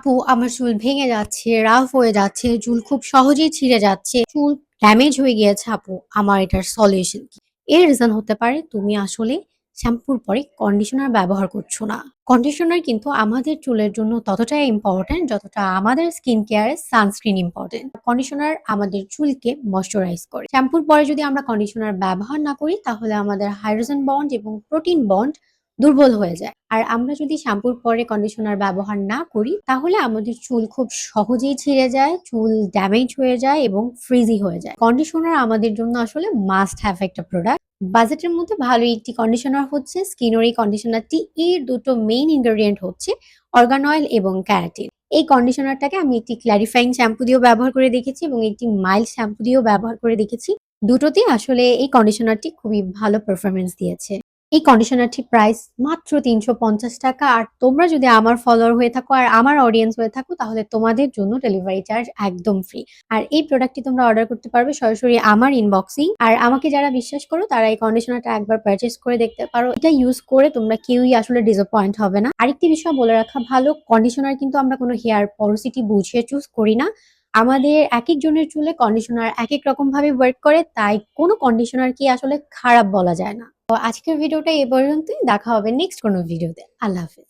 আপু, আমার চুল ভেঙে যাচ্ছে রাফ হয়ে যাচ্ছে, চুল খুব সহজেই ছিঁড়ে যাচ্ছে। চুল ড্যামেজ হয়ে গিয়েছে আপু, আমার এটার সলিউশন কি? এর রিজন হতে পারে তুমি আসলে শ্যাম্পুর পরে কন্ডিশনার ব্যবহার করছ না। কন্ডিশনার কিন্তু আমাদের চুলের জন্য ততটাই ইম্পর্টেন্ট যতটা আমাদের স্কিন কেয়ারে সানস্ক্রিন ইম্পর্টেন্ট কন্ডিশনার আমাদের চুলকে ময়শ্চারাইজ করে। শ্যাম্পুর পরে যদি আমরা কন্ডিশনার ব্যবহার না করি, তাহলে আমাদের হাইড্রোজেন বন্ড এবং প্রোটিন বন্ড দুর্বল হয়ে যায়। আর আমরা যদি শ্যাম্পুর পরে কন্ডিশনার ব্যবহার না করি, তাহলে আমাদের চুল খুব সহজেই ছিঁড়ে যায়, চুল ড্যামেজ হয়ে যায় এবং ফ্রিজি হয়ে যায়। কন্ডিশনার আমাদের জন্য আসলে মাস্ট হ্যাভ একটা প্রোডাক্ট বাজেটের মধ্যে ভালো একটি কন্ডিশনার হচ্ছে স্কিনের কন্ডিশনারটি এর দুটো মেইন ইনগ্রেডিয়েন্ট হচ্ছে অর্গান অয়েল এবং ক্যারাটিন এই কন্ডিশনারটাকে আমি একটি ক্ল্যারিফাইং শ্যাম্পু দিয়েও ব্যবহার করে দেখেছি এবং একটি মাইল্ড শ্যাম্পু দিয়েও ব্যবহার করে দেখেছি। দুটোতেই আসলে এই কন্ডিশনারটি খুবই ভালো পারফরমেন্স দিয়েছে। এই কন্ডিশনারটির প্রাইস মাত্র তিনশো পঞ্চাশ টাকা। আর তোমরা যদি আমার ফলোয়ার হয়ে থাকো আর আমার অডিয়েন্স হয়ে থাকো, তাহলে তোমাদের জন্য ডেলিভারি চার্জ একদম ফ্রি আর এই প্রোডাক্টটি তোমরা অর্ডার করতে পারবে সরাসরি আমার ইনবক্সিং আর আমাকে যারা বিশ্বাস করো, তারা এই কন্ডিশনারটা একবার পারচেস করে দেখতে পারো। এটা ইউজ করে তোমরা কেউই আসলে ডিসঅ্যাপয়েন্ট হবে না। আরেকটি বিষয় বলে রাখা ভালো কন্ডিশনার কিন্তু আমরা কোনো হেয়ার পরসিটি বুঝিয়ে চুজ করি না। আমাদের এক একজনের চুলে কন্ডিশনার এক এক রকম ভাবে ওয়ার্ক করে, তাই কোনো কন্ডিশনার কি আসলে খারাপ বলা যায় না। আজকের ভিডিওটা এ পর্যন্তই। দেখা হবে নেক্সট কোনো ভিডিওতে। আল্লাহ হাফিজ।